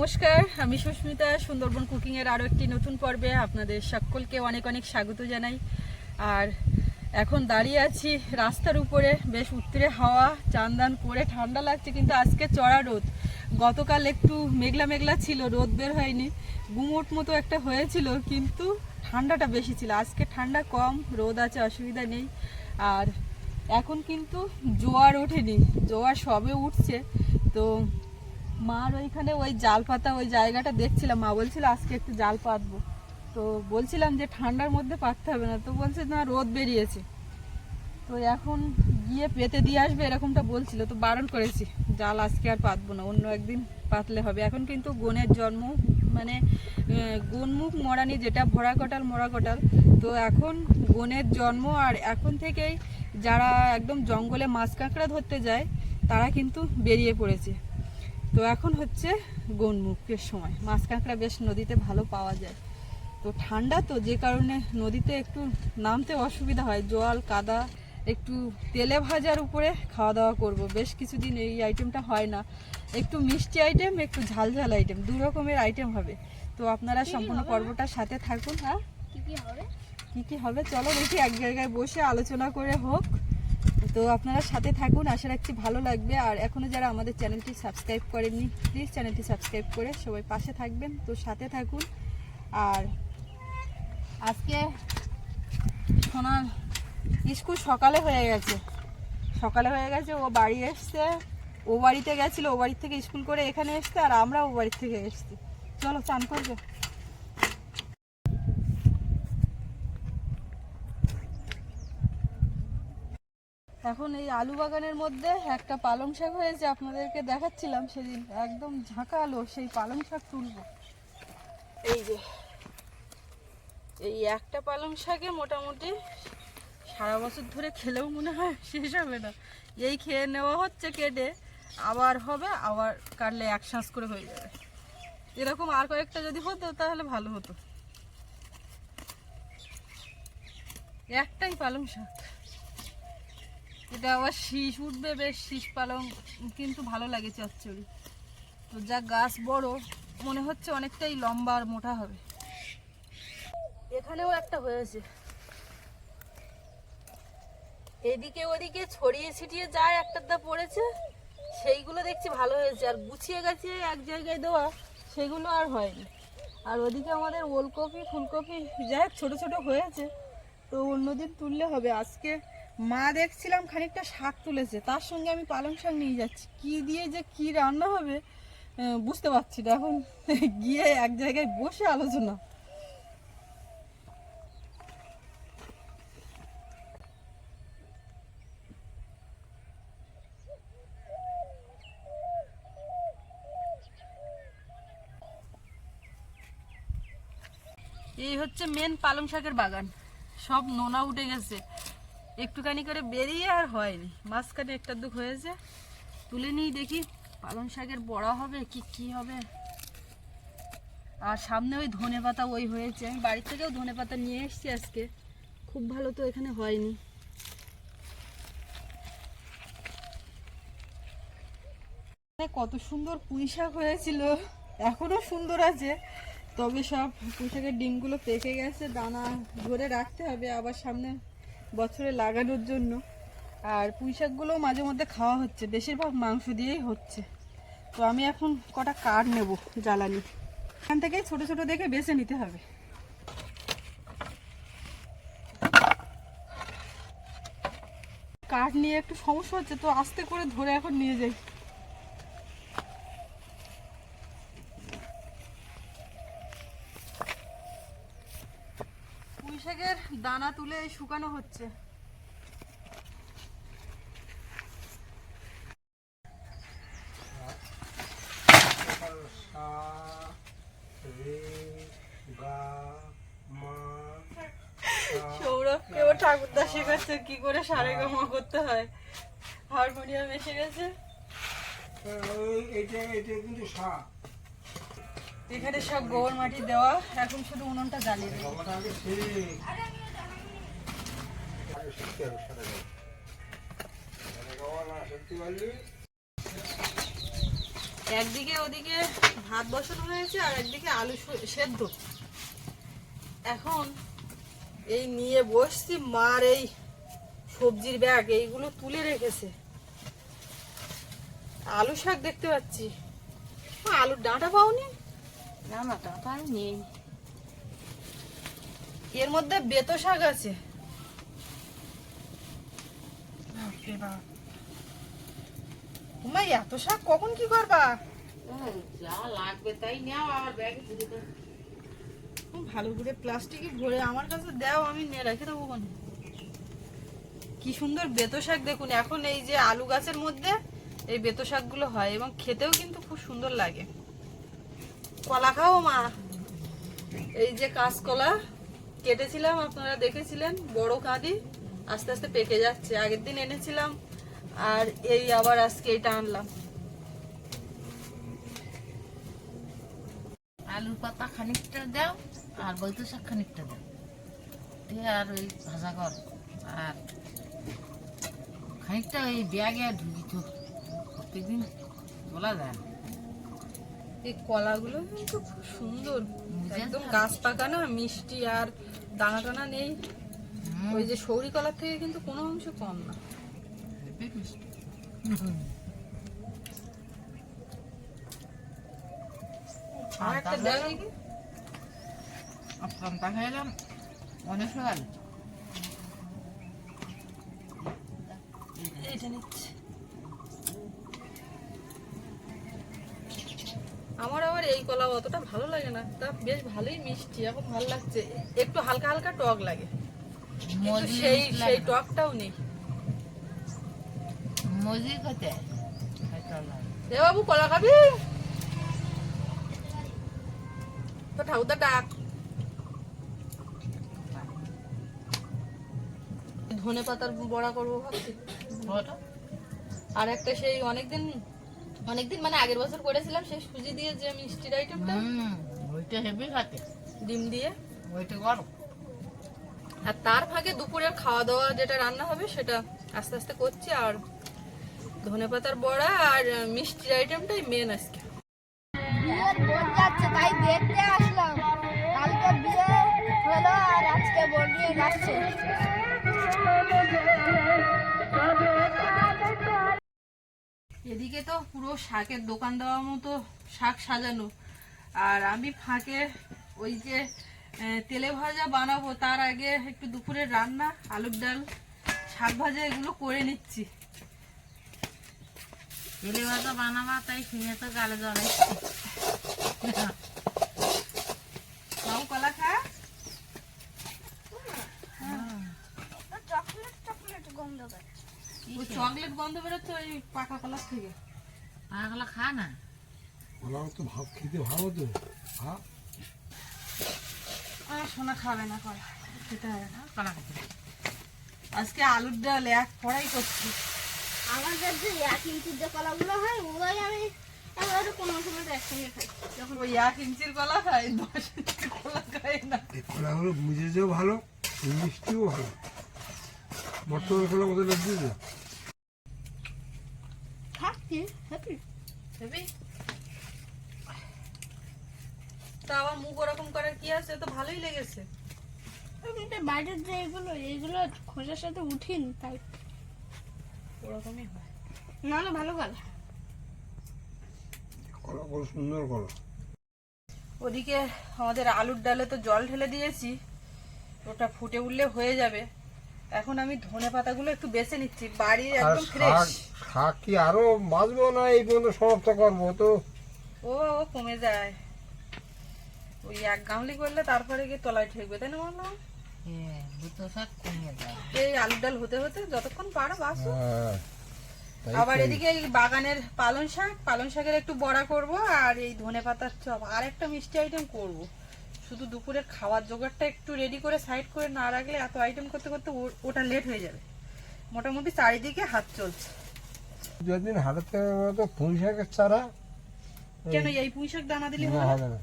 নমস্কার, আমি সুস্মিতা, সুন্দরবন কুকিংয়ের আরও একটি নতুন পর্বে আপনাদের সকলকে অনেক অনেক স্বাগত জানাই। আর এখন দাঁড়িয়ে আছি রাস্তার উপরে, বেশ উত্তরে হাওয়া চান দান করে ঠান্ডা লাগছে, কিন্তু আজকে চড়া রোদ। গতকাল একটু মেঘলা মেঘলা ছিল, রোদ বের হয়নি। গুমোট মতো একটা হয়েছিল, কিন্তু ঠান্ডাটা বেশি ছিল। আজকে ঠান্ডা কম, রোদ আছে, অসুবিধা নেই। আর এখন কিন্তু জোয়ার ওঠেনি, জোয়ার সবে উঠছে, তো মার ওইখানে ওই জাল পাতা ওই জায়গাটা দেখছিলাম, মা বলছিল আজকে একটু জাল পাতবো। তো বলছিলাম যে ঠান্ডার মধ্যে পাততে হবে না, তো বলছে না রোদ বেরিয়েছে। তো এখন গিয়ে পেতে দিয়ে আসবে এরকমটা বলছিল, তো বারণ করেছি, জাল আজকে আর পাতবো না, অন্য একদিন পাতলে হবে। এখন কিন্তু গনের জন্ম মানে গনমুখ মরানি যেটা, ভরা কটাল, মরা কটাল, তো এখন গনের জন্ম আর এখন থেকেই যারা একদম জঙ্গলে মাছ কাঁকড়া ধরতে যায়, তারা কিন্তু বেরিয়ে পড়েছে। তো এখন হচ্ছে গনমুখের সময়। মাছ কাঁকড়া বেশ নদীতে ভালো পাওয়া যায়। তো ঠান্ডা তো যে কারণে নদীতে একটু নামতে অসুবিধা হয়। জল কাদা একটু তেলে ভাজার উপরে খাওয়া দাওয়া করব। বেশ কিছুদিন এই আইটেমটা হয় না। একটু মিষ্টি আইটেম একটু ঝাল ঝাল আইটেম দু রকমের আইটেম হবে। তো আপনারা সম্পূর্ণ পর্বটার সাথে থাকুন হ্যাঁ। কি কি হবে? কি কি হবে? চলো দেখি এক জায়গায় বসে আলোচনা করে হোক। তো আপনারা সাথে থাকুন, আশা রাখছি ভালো লাগবে। আর এখনও যারা আমাদের চ্যানেলটি সাবস্ক্রাইব করেননি প্লিজ চ্যানেলটি সাবস্ক্রাইব করে সবাই পাশে থাকবেন। তো সাথে থাকুন। আর আজকে সোনার স্কুল সকালে হয়ে গেছে। সকালে হয়ে গেছে, ও বাড়ি এসছে। ও বাড়িতে গেছিল, ও বাড়ির থেকে স্কুল করে এখানে এসছে, আর আমরা ও বাড়ির থেকে এসছি। চলো, চান করবে? এখন এই আলু বাগানের মধ্যে একটা পালং শাক হয়েছে, আপনাদেরকে দেখাচ্ছিলাম সেদিন। একদম ঝাঁকালো সেই পালং শাক তুলবো। এই যে, এই একটা পালং শাকে মোটামুটি সারা বছর ধরে খেলেও মনে হয় শেষ হবে না। এই খেয়ে নেওয়া হচ্ছে কেটে, আবার হবে, আবার কাটলে এক শ্বাস করে হয়ে যাবে। এরকম আর কয়েকটা যদি হতো, তাহলে ভালো হতো। একটাই পালং শাক। এটা আবার শীষ, উঠবে বেশ শীষ পালং, কিন্তু ভালো লাগে চচ্চড়ি। তো যা গাছ বড়, মনে হচ্ছে অনেকটাই লম্বা আর মোটা হবে। এখানেও একটা হয়েছে। এদিকে ওদিকে ছড়িয়ে ছিটিয়ে যায় একটার পড়েছে, সেইগুলো দেখছি ভালো হয়েছে। আর গুছিয়ে গেছে এক জায়গায় দেওয়া, সেগুলো আর হয়নি। আর ওদিকে আমাদের ওলকপি, ফুলকপি যাই হোক, ছোটো ছোটো হয়েছে, তো অন্যদিন তুললে হবে। আজকে মা দেখছিলাম খানিকটা শাক তুলেছে, তার সঙ্গে আমি পালং শাক নিয়ে যাচ্ছি। কি দিয়ে যে কি রান্না হবে বুঝতে পারছি না। এখন গিয়ে এক জায়গায় বসে আলোচনা। এই হচ্ছে মেন পালং শাকের বাগান। সব নোনা উঠে গেছে। একটুখানি করে বেরিয়ে আর হয়নি। মাঝখানে একটা দুঃখ হয়েছে। তুলে নিই দেখি পালং শাকের বড়া হবে কি কি হবে। আর সামনে ওই ধনে পাতা ওই হয়েছে। আমি বাড়ি থেকেও ধনে পাতা নিয়ে এসেছি আজকে। খুব ভালো তো এখানে হয়নি। কত সুন্দর পুঁই শাক হয়েছিল। এখনও সুন্দর আছে। তবে সব পুঁই শাকের ডিমগুলো পেকে গেছে। দানা ধরে রাখতে হবে। আবার সামনে বছরে লাগানোর জন্য। আর পুঁইশাকগুলোও মাঝে মধ্যে খাওয়া হচ্ছে। বেশিরভাগ মাংস দিয়েই হচ্ছে। তো আমি এখন কটা কাঠ নেব জ্বালানি। এখান থেকে ছোট ছোট দেখে বেছে নিতে হবে। কাঠ নিয়ে একটু সমস্যা হচ্ছে, তো আস্তে করে ধরে এখন নিয়ে যাই পুঁই শাকের দানা তুলে শুকানো হচ্ছে। সা রে গা মা সৌরভকে ও ঠাকুরদা শেখাচ্ছে কি করে সারে গামা করতে হয়? হারমোনিয়াম এসে গেছে। এখানে সব গোবর মাটি দেওয়া, এখন শুধু উনুনটা জ্বালিয়ে দেবো বাবাটা আগে শিখ আগে শিখতে হবে সারা গাও। সারা গাও না শিখতে পারলি একদিকে ওদিকে ভাত বসানো হয়েছে আর একদিকে আলু সেদ্ধ। এখন এই নিয়ে বসছি মার এই সবজির ব্যাগ এইগুলো তুলে রেখেছে। আলু শাক দেখতে পাচ্ছি। আলুর ডাঁটা পাওনি? না না টাকা আর নেই। এর মধ্যে বেতো শাক আছে। মা এত শাক কখন কি করবা? যা লাগবে তাই নাও আবার ব্যাগে ভালো করে প্লাস্টিকে ভরে আমার কাছে দাও আমি নিয়ে রেখে দেবো ওখানে। কি সুন্দর বেতো শাক দেখুন এখন এই যে আলু গাছের মধ্যে এই বেতো শাকগুলো হয় এবং খেতেও কিন্তু খুব সুন্দর লাগে। কলা খাও মা। এই যে কাঁচকলা কেটেছিলাম আপনারা দেখেছিলেন বড় কাঁদি। আস্তে আস্তে পেকে যাচ্ছে। আগের দিন এনেছিলাম আর এই আবার আজকে এটা আনলাম। আলুর পাতা খানিকটা দাও আর বৈত শাক খানিকটা দাও। দিয়ে আর ওই ভাজা কর আর খানিকটা ওই ব্যাগে ঢুকি তো প্রত্যেকদিন বলা যায়। এই কলাগুলো কিন্তু খুব সুন্দর একদম গাছ পাকা না মিষ্টি আর দানা টানা নেই। ওই যে সৌরি কলার থেকে কিন্তু কোনো অংশ কম না। অনেক সকাল আমার আবার এই কলা অতটা ভালো লাগে না। তা বেশ ভালোই মিষ্টি এখন ভালো লাগছে। একটু হালকা হালকা টক লাগে। সেই সেই টকটাও নেই। মজি খেতে খাইতে বাবু কলা খাবি? তো ঠাকুরদা ডাক। ধনে পাতার বড়া করব ভাবছি। আর একটা সেই অনেকদিন অনেকদিন মানে আগের বছর করেছিলাম সেই সুজি দিয়ে যে মিষ্টির আইটেমটা হুম, ওইটা হেভি খাতে। ডিম দিয়ে। ওইটা গরম। আর তার ফাঁকে দুপুরের খাওয়া দাওয়া যেটা রান্না হবে সেটা আস্তে আস্তে করছি আর ধনে পাতার বড়া আর মিষ্টির আইটেমটাই মেন আজকে। তাই দেখতে আসলাম। কালকে বিয়ে হলো আর আজকে বোন নিয়ে যাচ্ছে। এদিকে তো পুরো শাকের দোকান দেওয়ার মতো শাক সাজানো। আর আমি ফাঁকে ওই যে তেলে ভাজা বানাবো। তার আগে একটু দুপুরের রান্না আলুর ডাল শাক ভাজা এগুলো করে নিচ্ছি। তেলে ভাজা বানাবা তাই শুনে তো গালে জল কলা খা। চকলেট চকলেট গন্ধ করে চকলেট গন্ধ বেরোচ্ছে ওই পাকা কলার থেকে। পাগলা খা না। তো ভাব খেতে ভালো তো হ্যাঁ আর সোনা খাবে না কলা খেতে হবে না। কলা খেতে আজকে আলুর ডাল এক কড়াই করছি। আমাদের যে এক ইঞ্চির যে কলাগুলো হয় ওগুলোই আমি এবারে কোনো সময় একসঙ্গে খাই। যখন ওই এক ইঞ্চির কলা খাই দশ ইঞ্চির কলা খাই না। এই কলাগুলো মুজেছেও ভালো মিষ্টিও ভালো। বর্তমান কলা মতো লাগছে হ্যাপি তা আমার মুখ ওরকম করার কি আছে? তো ভালোই লেগেছে। বাইরের যে এগুলো এগুলো খোঁজার সাথে উঠিনি তাই ওরকমই হয়। নাহলে ভালো গলা। কলা কত সুন্দর কলা ওদিকে আমাদের আলুর ডালে তো জল ঢেলে দিয়েছি ওটা ফুটে উঠলে হয়ে যাবে। এখন আমি ধনে পাতাগুলো একটু বেছে নিচ্ছি বাড়ির একদম ফ্রেশ শাক কি আরও বাঁচবো না? এই পর্যন্ত সমাপ্ত করব তো। ও ও কমে যায়। ওই এক গামলি করলে তারপরে গিয়ে তলায় ঠেকবে তাই না বললাম হ্যাঁ এই ডাল হতে হতে যতক্ষণ পারো বাসো। হ্যাঁ আবার এদিকে এই বাগানের পালং শাক পালং শাকের একটু বড়া করব আর এই ধনে পাতার চপ। আর একটা মিষ্টি আইটেম করব। শুধু দুপুরের খাওয়ার জোগাড়টা একটু রেডি করে সাইড করে না রাখলে এত আইটেম করতে করতে ও- ওটা লেট হয়ে যাবে। মোটামুটি চারিদিকে হাত চলছে। পুঁই শাকের চারা। কেন এই পুঁই শাক দানা দিলে না, হবে না?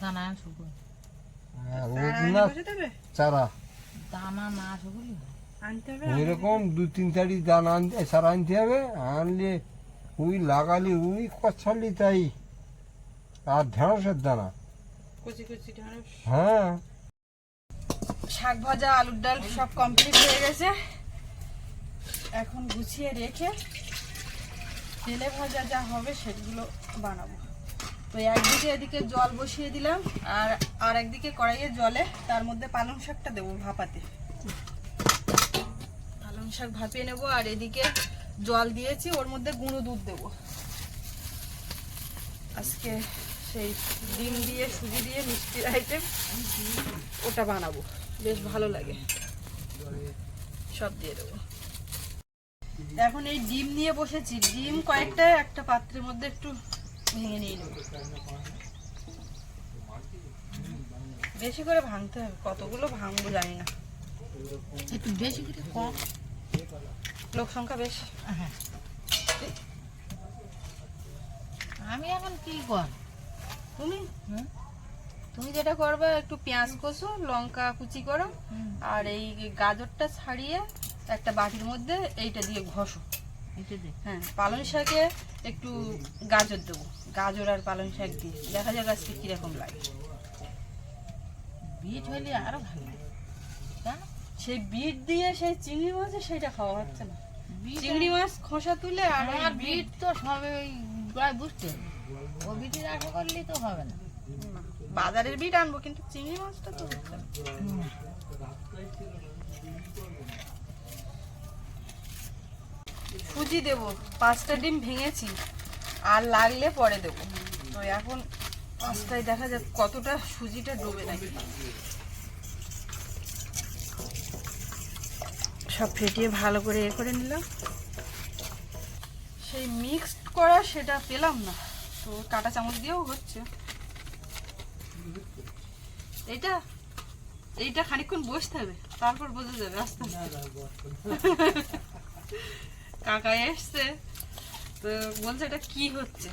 দানা শুকো হ্যাঁ, দানা রোজ এনে না বসে দেবে? চারা। দানা না শুকলি আনতে হবে ওই রকম দু তিন চারি দানা আনতে চারা আনতে হবে আনলে রুই লাগালি রুই কছালি তাই। আর ঢেঁড়সের দানা। কুচি কুচি ঢেঁড়স। হ্যাঁ। শাক ভাজা আলুর ডাল সব কমপ্লিট হয়ে গেছে। এখন গুছিয়ে রেখে তেলে ভাজা যা হবে সেগুলো বানাবো। তো একদিকে এদিকে জল বসিয়ে দিলাম, আর আর একদিকে কড়াইয়ে জলে তার মধ্যে পালং শাকটা দেবো ভাপাতে। পালং শাক ভাপিয়ে নেব, আর এদিকে জল দিয়েছি, ওর মধ্যে গুঁড়ো দুধ দেবো। আজকে সেই ডিম দিয়ে, সুজি দিয়ে, মিষ্টির আইটেম ওটা বানাবো। বেশ ভালো লাগে। সব দিয়ে দেবো। এখন এই ডিম নিয়ে বসেছি। ডিম কয়েকটা, একটা পাত্রের মধ্যে একটু ভেঙে নিয়ে নেব বেশি করে ভাঙতে হবে কতগুলো ভাঙবো জানি না। একটু বেশি করে কম লোক সংখ্যা বেশি। হ্যাঁ। আমি এখন কি কর? তুমি? তুমি যেটা করবে একটু পেঁয়াজ কষো লঙ্কা কুচি করো আর এই গাজরটা ছাড়িয়ে একটা বাটির মধ্যে এইটা দিয়ে ঘষো। হ্যাঁ পালং শাকে একটু গাজর দেবো। গাজর আর পালং শাক দিয়ে। দেখা যাক আজকে কীরকম লাগে। বিট হলে আরও ভালো সেই বিট দিয়ে সেই চিংড়ি মাছে সেটা খাওয়া হচ্ছে না। চিংড়ি মাছ খোসা তুলে আর বিট বিট তো সবে ওই প্রায় বুঝতে ও বিটের আশা করলেই তো হবে না। বাজারের বিট আনব কিন্তু চিংড়ি মাছটা তো হচ্ছে না। সুজি দেব, পাঁচটা ডিম ভেঙেছি, আর লাগলে পরে দেব। তো এখন পাঁচটায় দেখা যাক কতটা সুজিটা ডোবে নাকি। সব ফেটিয়ে ভালো করে এ করে নিলাম। সেই মিক্সড করা সেটা পেলাম না, তো কাটা চামচ দিয়েও হচ্ছে। এইটা এইটা খানিকক্ষণ বসতে হবে, তারপর বোঝা যাবে, আস্তে আস্তে। কাকা এসছে তো বলছে এটা কি হচ্ছে?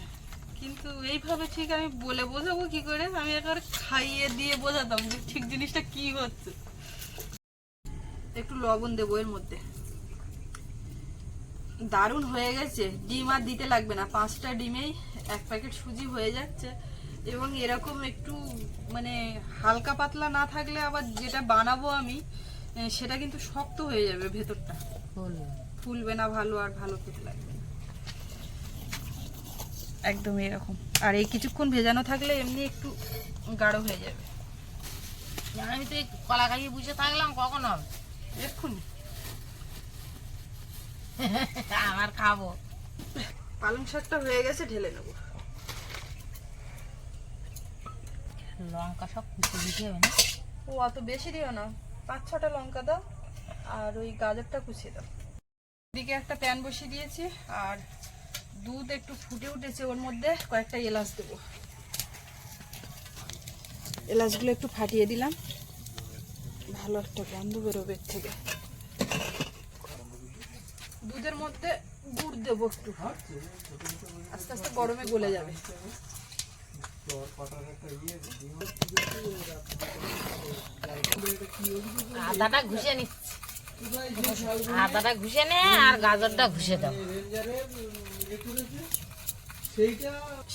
কিন্তু এইভাবে ঠিক আমি বলে বোঝাবো কি করে? আমি একবার খাইয়ে দিয়ে বোঝাতাম যে ঠিক জিনিসটা কি হচ্ছে। একটু লবণ দেবো এর মধ্যে। দারুণ হয়ে গেছে। ডিম আর দিতে লাগবে না। পাঁচটা ডিমেই এক প্যাকেট সুজি হয়ে যাচ্ছে। এবং এরকম একটু মানে হালকা পাতলা না থাকলে আবার যেটা বানাবো আমি সেটা কিন্তু শক্ত হয়ে যাবে ভেতরটা। ফুলবে না ভালো আর ভালো খেতে লাগবে না। একদম এরকম। আর এই কিছুক্ষণ ভেজানো থাকলে এমনি একটু গাঢ় হয়ে যাবে। আমি তো এই কলা খাইয়ে বুঝে থাকলাম কখন হবে? এক্ষুনি। আমার খাব। পালং শাকটা হয়ে গেছে ঢেলে নেব। লঙ্কা সব কুচি দিতে হবে না? ও অত বেশি দিও না। পাঁচ ছটা লঙ্কা দাও আর ওই গাজরটা কুচিয়ে দাও। এদিকে একটা প্যান বসিয়ে দিয়েছি, আর দুধ একটু ফুটে উঠেছে ওর মধ্যে, কয়েকটা এলাচ দেবো। এলাচগুলো একটু ফাটিয়ে দিলাম। ভালো একটা গন্ধ বেরোবে থেকে। দুধের মধ্যে গুড় দেবো একটু। আস্তে আস্তে গরমে গলে যাবে। আদাটা ঘুষে নিচ্ছি। আদাটা ঘুষে নে আর গাজরটা ঘুষে দাও।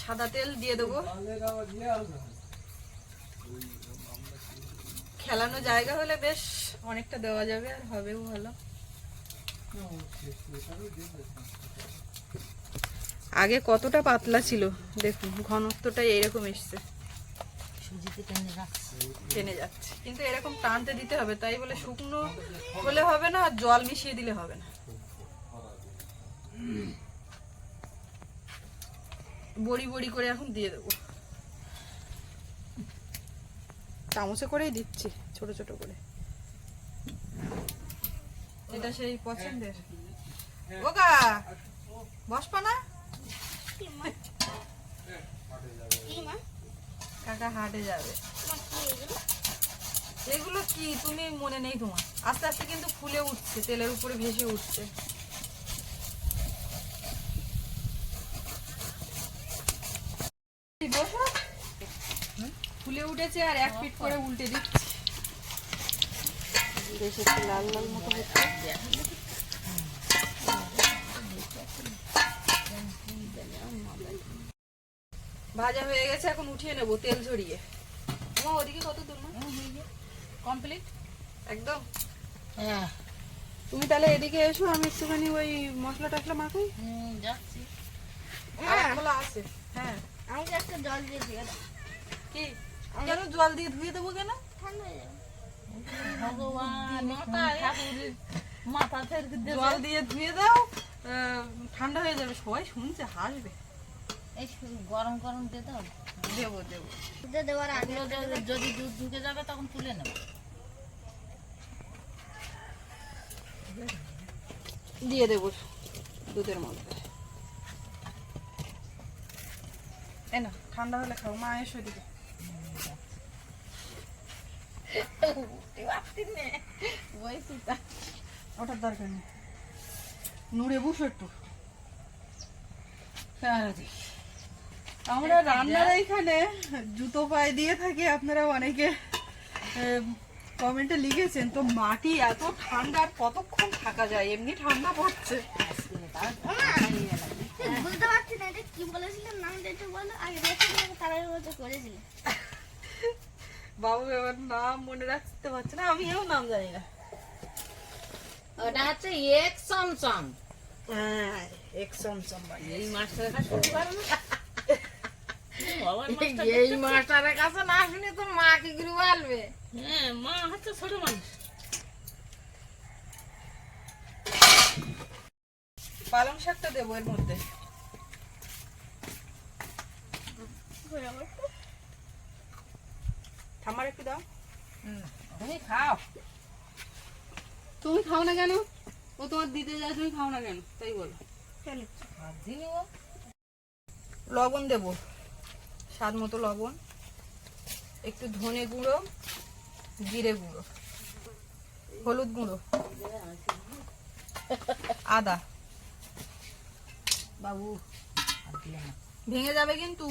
সাদা তেল দিয়ে দেবো। খেলানো জায়গা হলে বেশ অনেকটা দেওয়া যাবে আর হবেও ভালো। আগে কতটা পাতলা ছিল, দেখুন ঘনত্বটা এইরকম এসছে। সুজিতে টেনে রাখছি টেনে যাচ্ছে। কিন্তু এরকম টানতে দিতে হবে তাই বলে শুকনো হলে হবে না আর জল মিশিয়ে দিলে হবে না। বড়ি বড়ি করে এখন দিয়ে দেবো। চামচে করেই দিচ্ছি ছোট ছোট করে। এটা সেই পছন্দের। ওগা বসপা না? কাকা হাটে যাবে। এগুলো কি তুমি মনে নেই তোমার? আস্তে আস্তে কিন্তু ফুলে উঠছে, তেলের উপরে ভেসে উঠছে। ফুলে উঠেছে আর এক পিট করে উল্টে দিচ্ছি। লাল লাল মতো হচ্ছে। ভাজা হয়ে গেছে এখন উঠিয়ে নেব তেল ঝরিয়ে। আমার ওদিকে কত দূর মা? কমপ্লিট একদম। হ্যাঁ। তুমি তাহলে এদিকে এসো আমি একটুখানি ওই মশলা টসলা মাখাই। হুম, যাচ্ছি। আর খোলা আছে। হ্যাঁ। আমাকে একটা জল দিয়ে দিয়ে দাও। কি? কেন জল দিয়ে ধুয়ে দেবো কেন? ঠান্ডা হয়ে যাবে। ভগবান মাথা জল দিয়ে ধুয়ে দাও আহ, ঠান্ডা হয়ে যাবে। সবাই শুনছে হাসবে। এই শুধু গরম গরম দিয়ে দাও দেবো দেবো। দুধে দেওয়ার আগে যদি- যদি দুধ ঢুকে যাবে তখন তুলে নেব। দিয়ে দেবো দুধের মধ্যে। এ না ঠান্ডা হলে খাও। মা এসো দিকে ওটার দরকার নেই। নুড়ে বসো একটু। তাহলে দেখি। আমরা রান্নার এইখানে জুতো পায়ে দিয়ে থাকি আপনারা অনেকে কমেন্টে লিখেছেন তো মাটি এত ঠান্ডা আর কতক্ষণ থাকা যায়? এমনি ঠান্ডা পড়ছে। বুঝতে পারছি না এটা কি বলেছিলেন? নামটা একটু বলো। আগে তারা মতো করেছিলেন। বাবু এবার নাম মনে রাখতে পারছে না আমিও নাম জানি না। ওটা হচ্ছে এক চমচম হ্যাঁ একসম সম্মান এই মাস্টারের কাছে শুনতে পারো না এই মাস্টারের কাছে না শুনে তো মা কি করে বলবে? হ্যাঁ মা হচ্ছে ছোট মানুষ। পালং শাকটা দেবো এর মধ্যে। ঠাম্মার একটু দাও। তুমি খাও। তুমি খাও না কেন? ও তোমার দিতে যায় তুমি খাও না কেন? তাই বলো। লবণ দেব। স্বাদ মতো লবণ একটু ধনে গুঁড়ো জিরে গুঁড়ো হলুদ গুঁড়ো আদা। বাবু। ভেঙে যাবে কিন্তু।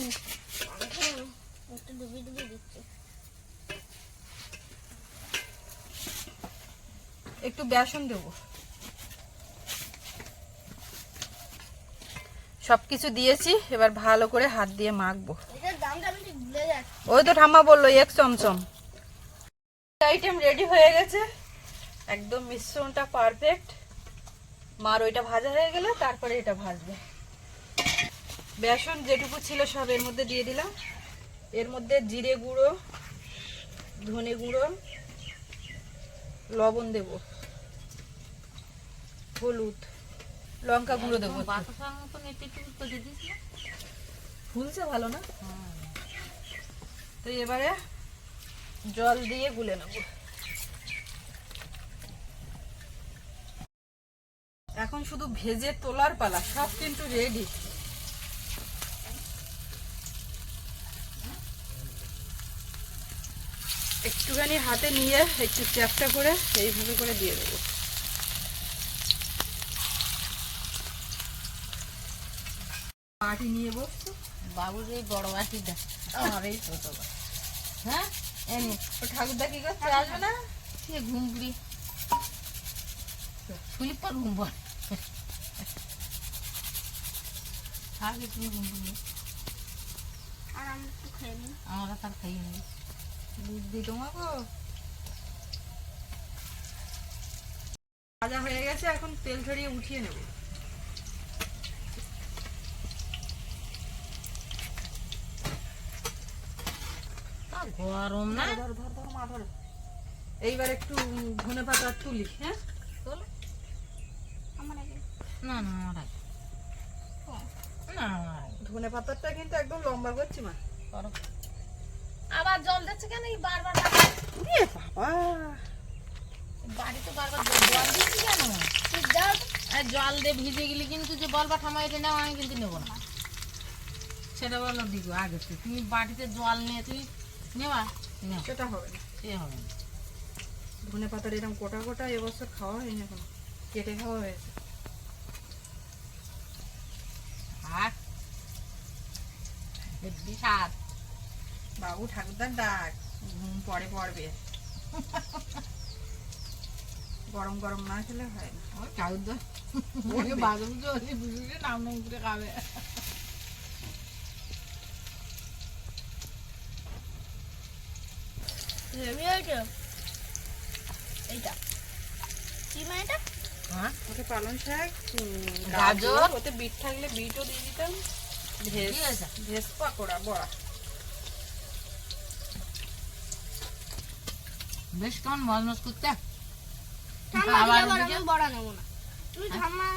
একটু বেসন দেবো। সবকিছু দিয়েছি এবার ভালো করে হাত দিয়ে মাখবো। ওই তো ঠাম্মা বলল এক চমচম। আইটেম রেডি হয়ে গেছে। একদম মিশ্রণটা পারফেক্ট মার ওইটা ভাজা হয়ে গেলে তারপরে এটা ভাজবে। বেসন যেটুকু ছিল সব এর মধ্যে দিয়ে দিলাম। এর মধ্যে জিরে গুঁড়ো ধনে গুঁড়ো লবণ দেব। হলুদ। লঙ্কা গুঁড়ো দেবো। ফুলছে ভালো না? তো এবারে জল দিয়ে গুলে নেব। এখন শুধু ভেজে তোলার পালা সব কিন্তু রেডি একটুখানি হাতে নিয়ে একটু চ্যাপটা করে এইভাবে করে দিয়ে দেবো। মাটি নিয়ে বসতো বাবুর এই বড় বাটিটা আমার এই ছোট হ্যাঁ? এনে ও ঠাকুরদা কি করছে? আসবে না? সে ঘুমপুরি স্লিপ পর ঘুম পর। আগে তুমি আর আমি একটু খেয়ে নিই। আমরা তার খাইয়ে নিই। বুদ্ধি তোমাকে। ভাজা হয়ে গেছে এখন তেল ঝরিয়ে উঠিয়ে নেব। গরম না? এইবার একটু ধনে পাতা তুলি হ্যাঁ? না না আমার আগে। না ধনে পাতাটা কিন্তু একদম লম্বা করছি মা। আবার জল দিচ্ছে কেন? এই বারবার বাবা। বাড়িতে বারবার জল- দিচ্ছি কেন? জল দিয়ে ভিজে গেলে কিন্তু যে বলবা ঠামা এটা নাও আমি কিন্তু নেব না। সেটা বলো দিগো আগে। তুমি বাটিতে জল নিয়ে তুমি নেওয়া? সেটা হবে না। সে হবে না। ধনে পাতার এরকম কোটা কোটা এবছর খাওয়া হয়নি এখন? কেটে খাওয়া হয়েছে? আর? বাবু ঠাকুরদার ডাক ঘুম পরে পড়বে। গরম গরম না খেলে হয় না। ওই ঠাকুর দা বাথরুম নাম নাম করে খাবে হেভি হয়েছে এইটা। কি মানে এটা? হ্যাঁ ওতে পালং শাক গাজর। গাজর ওতে বিট থাকলে বিটও দিয়ে দিতাম। ভেজ। ভেজ পাকোড়া বড়া। বেশ কেমন মজমজ করতে? আবার নেব না। তুমি ঠাম্মা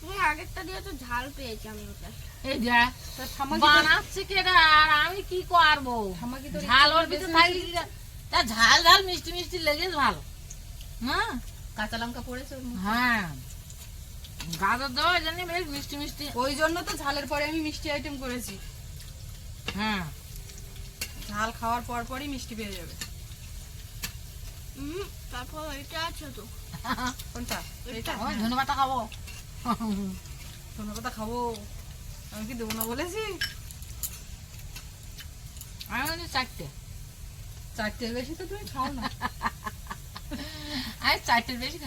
তুমি আগেরটা দিয়ে তো ঝাল পেয়েছি আমি ওটা এই যা কি বানাচ্ছে কেডা আর আমি কি করব? ঠাম্মা কি তোর ঝাল ওর ভিতরে থাকলে? তা ঝাল ঝাল মিষ্টি মিষ্টি লেগে ভালো। হ্যাঁ কাঁচা লঙ্কা পড়েছে হ্যাঁ। গাজর দেওয়া জানি বেশ মিষ্টি মিষ্টি। ওই জন্য তো ঝালের পরে আমি মিষ্টি আইটেম করেছি। হ্যাঁ। ঝাল খাওয়ার পর পরই মিষ্টি পেয়ে যাবে। হুম তারপর এটা আছে তো। কোনটা? এটা। ওই ধনে পাতা খাব। ধনে পাতা খাব। আমি কি দেবো না বলেছি? আমি চারটে। চারটে বেশি তো তুমি খাও না। আমি চারটের বেশি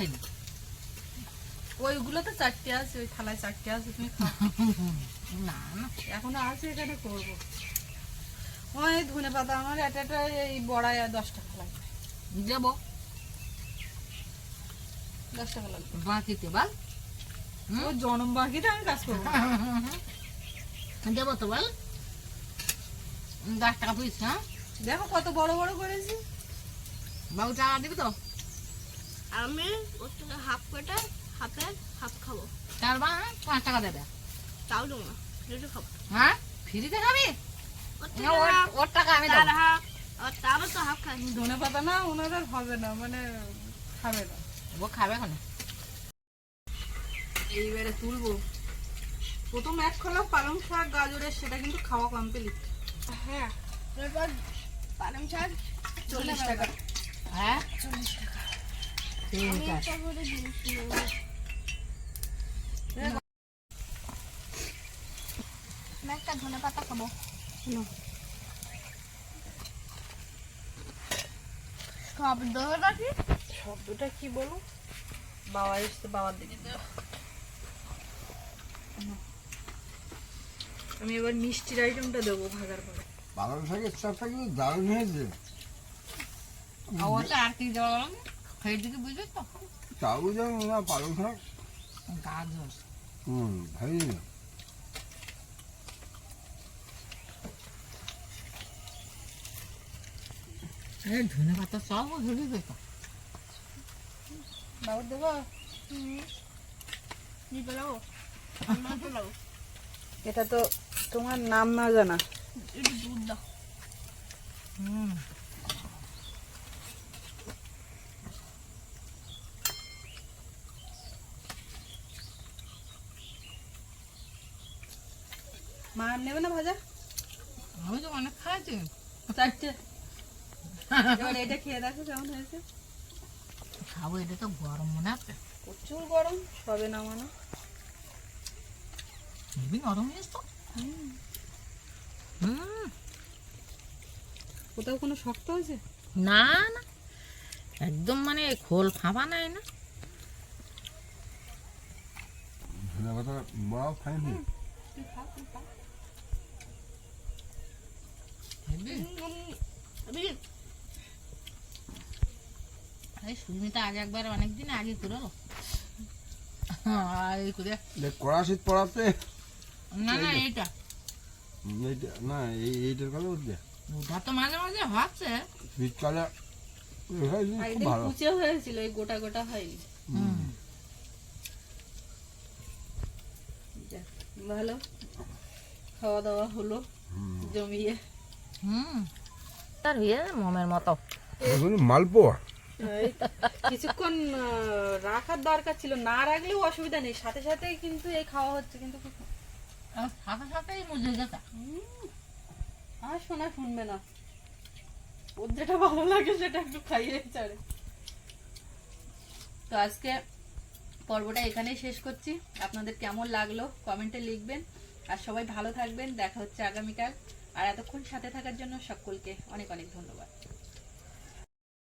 ওইগুলো তো চারটে আছে ওই থালায় চারটে আছে তুমি খাও। না না এখনও আছে এখানে করব। ওই ধনে পাতা আমার একটা একটা এই বড়ায় দশ টাকা লাগবে দেবো। দশ টাকা লাগবে বাকিতে বল। ও জনম বাকিতে আমি কাজ করব। দেবো তো বল। দশ টাকা হ্যাঁ? দেখো কত বড় বড় করেছি। বাবু টাকা দিবি তো? আমি ওর থেকে হাফ কেটে হাফ খাব। বা পাঁচ টাকা দেবে। তাও দেবো না দুটো খাব। হ্যাঁ? ফ্রিতে খাবি? ওর টাকা আমি দেবো। তারও তো হাফ খাই। ধনে পাতা না ওনার হবে না মানে খাবে না। ও খাবে এইবারে তুলবো। প্রথম এক খোলা পালং শাক গাজরের সেটা কিন্তু খাওয়া কমপ্লিট হ্যাঁ পালং চল্লিশ টাকা শব্দটা কি বলো বাবা এসছে বাবার দিকে। আমি এবার মিষ্টির আইটেমটা দেবো ভাগার পরে পালং শাকের চাপটা কিন্তু দারুণ হয়েছে। আর ওটা আর কি দেওয়া গেল খেয়ে দিকে বুঝবে তো? তাও যেমন না পালং শাক গাজর। হুম এই ধনে পাতা সব দেবো? এটা তো তোমার নাম না জানা। একটু দুধ দাও হুম মা নেবে না ভাজা? আমি তো অনেক খাইছি। চারটে। এবার এটা খেয়ে দেখো কেমন হয়েছে। খাব এটা তো গরম মনে আছে। প্রচুর গরম সবে নামানো। নরম জিনিস তো। হুম। কোথাও কোনো শক্ত হয়েছে? না না। একদম মানে খোল ফাঁপা নাই না। সুস্মিতা আগে একবার অনেকদিন আগে করে। কড়া শীত পড়াতে না না এইটা। না এই এইটার কথা বলছে ওটা তো মাঝে মাঝে হচ্ছে। শীতকালে হয় কুচে হয়েছিল এই গোটা গোটা হয়নি। ভালো। খাওয়া দাওয়া হলো জমিয়ে। হুম তার হয়ে মমের মতো। মালপোয়া। কিছুক্ষণ রাখার দরকার ছিল না রাখলেও অসুবিধা নেই। সাথে সাথে কিন্তু এই খাওয়া হচ্ছে কিন্তু সাথে সাথেই মুজে গেছে আর শোনা শুনবে না। ওর যেটা ভালো লাগে সেটা একটু খাইয়ে ছাড়ে। তো আজকে পর্বটা এখানেই শেষ করছি। আপনাদের কেমন লাগল কমেন্টে লিখবেন। আর সবাই ভালো থাকবেন। দেখা হচ্ছে আগামীকাল। আর এতক্ষণ সাথে থাকার জন্য সকলকে অনেক অনেক ধন্যবাদ।